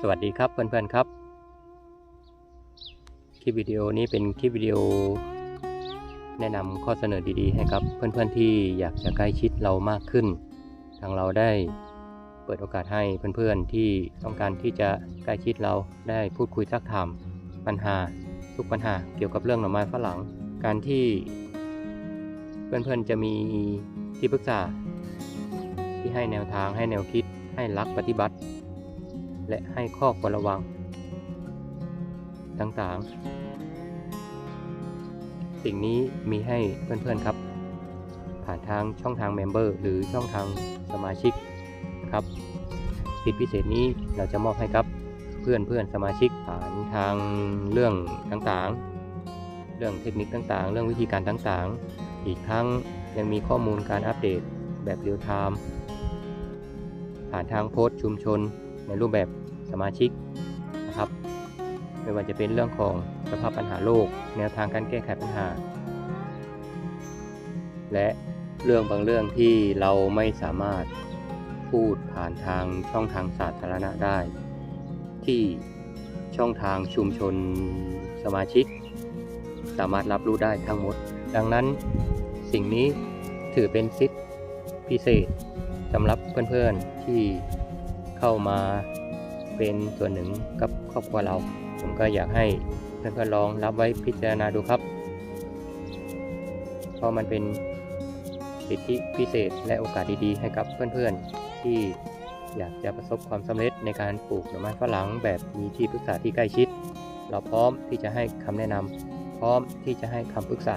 สวัสดีครับเพื่อนๆครับ คลิปวิดีโอนี้เป็นคลิปวิดีโอ แนะนำข้อเสนอดีๆ ให้กับ เพื่อนๆที่อยากจะใกล้ชิดเรามากขึ้น ทางเราได้เปิดโอกาสให้เพื่อนๆที่ต้องการที่จะใกล้ชิดเราได้พูดคุยซักถามปัญหาทุกปัญหาเกี่ยวกับเรื่องหน่อไม้ฝรั่งการที่ เพื่อนๆจะมีที่ปรึกษา ที่ให้แนวทางให้แนวคิดให้รักปฏิบัติ และให้ข้อควรระวัง ต่างๆ สิ่งนี้มีให้เพื่อนๆครับ ผ่านทางช่องทางเมมเบอร์หรือช่องทางสมาชิกครับสิทธิพิเศษนี้เราจะมอบให้กับเพื่อนเพื่อนๆสมาชิกผ่านทางเรื่องต่างๆ เรื่องเทคนิคต่างๆ เรื่องวิธีการต่างๆ อีกทั้งยังมีข้อมูลการอัปเดตแบบเรียลไทม์ผ่านทางโพสต์ชุมชน ในรูปแบบสมาชิกนะครับ ไม่ว่าจะเป็นเรื่องของสภาพปัญหาโลก แนวทางการแก้ไขปัญหา และเรื่องบางเรื่องที่เราไม่สามารถพูดผ่านทางช่องทางสาธารณะได้ ที่ช่องทางชุมชนสมาชิก สามารถรับรู้ได้ทั้งหมด ดังนั้นสิ่งนี้ถือเป็นสิทธิพิเศษสำหรับเพื่อนๆที่ เข้ามาเป็นส่วนหนึ่งกับครอบครัวเรา ผมก็อยากให้เพื่อนๆลองรับไว้พิจารณาดูครับ เพราะมันเป็นสิทธิพิเศษและโอกาสดีๆ ให้กับเพื่อนๆ ที่อยากจะประสบความสำเร็จในการปลูกหน่อไม้ฝรั่งแบบมีที่ปรึกษาที่ใกล้ชิด เราพร้อมที่จะให้คำแนะนำพร้อมที่จะให้คำปรึกษา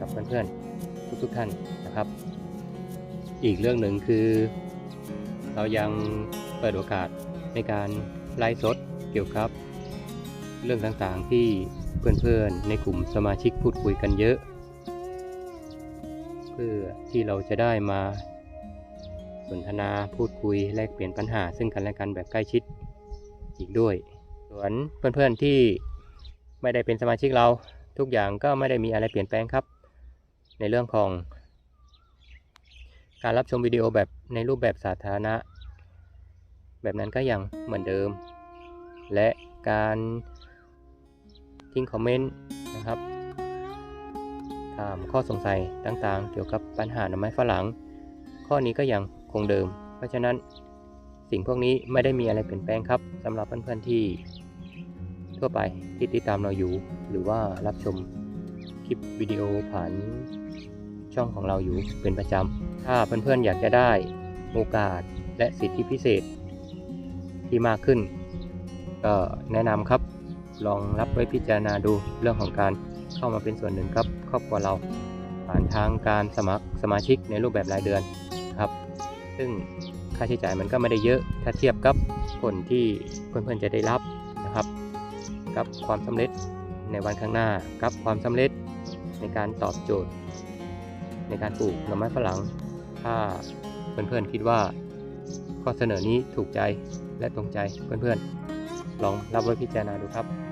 กับเพื่อนๆทุกๆท่านนะครับ อีกเรื่องหนึ่งคือ เรายังเปิดโอกาสในการไลฟ์สดเกี่ยวกับ เรื่องต่างๆที่เพื่อนๆในกลุ่มสมาชิกพูดคุยกันเยอะ เพื่อที่เราจะได้มาสนทนาพูดคุยแลกเปลี่ยนปัญหา ซึ่งกันและกันแบบใกล้ชิดอีกด้วย ส่วนเพื่อนๆที่ไม่ได้เป็นสมาชิกเราทุกอย่างก็ไม่ได้มีอะไรเปลี่ยนแปลงครับ ในเรื่องของ การรับชมวิดีโอแบบในรูปแบบสาธารณะ แบบนั้นก็ยังเหมือนเดิม และการทิ้งคอมเมนต์นะครับ ถามข้อสงสัยต่างๆ เกี่ยวกับปัญหาหน่อไม้ฝรั่ง ข้อนี้ก็ยังคงเดิม เพราะฉะนั้นสิ่งพวกนี้ไม่ได้มีอะไรเปลี่ยนแปลงครับสำหรับเพื่อนๆที่ทั่วไปที่ติดตามเราอยู่ หรือว่ารับชมคลิปวิดีโอผ่านช่องของเราอยู่เป็นประจำ ถ้าเพื่อนๆอยากจะได้โอกาสและสิทธิพิเศษ ที่มากขึ้น ก็แนะนำครับ ลองรับไว้พิจารณาดูเรื่องของการเข้ามาเป็นส่วนหนึ่งครับ ครอบครัวเราผ่านทางการสมัครสมาชิกในรูปแบบรายเดือนครับ ซึ่งค่าใช้จ่ายมันก็ไม่ได้เยอะถ้าเทียบกับผลที่เพื่อนๆจะได้รับนะครับ กับความสำเร็จในวันข้างหน้า กับความสำเร็จในการตอบโจทย์ ในการปลูกหน่อไม้ฝรั่งถ้าเพื่อนๆคิดว่า ข้อเสนอนี้ถูกใจและตรงใจเพื่อนๆ ลองรับไว้พิจารณาดูครับ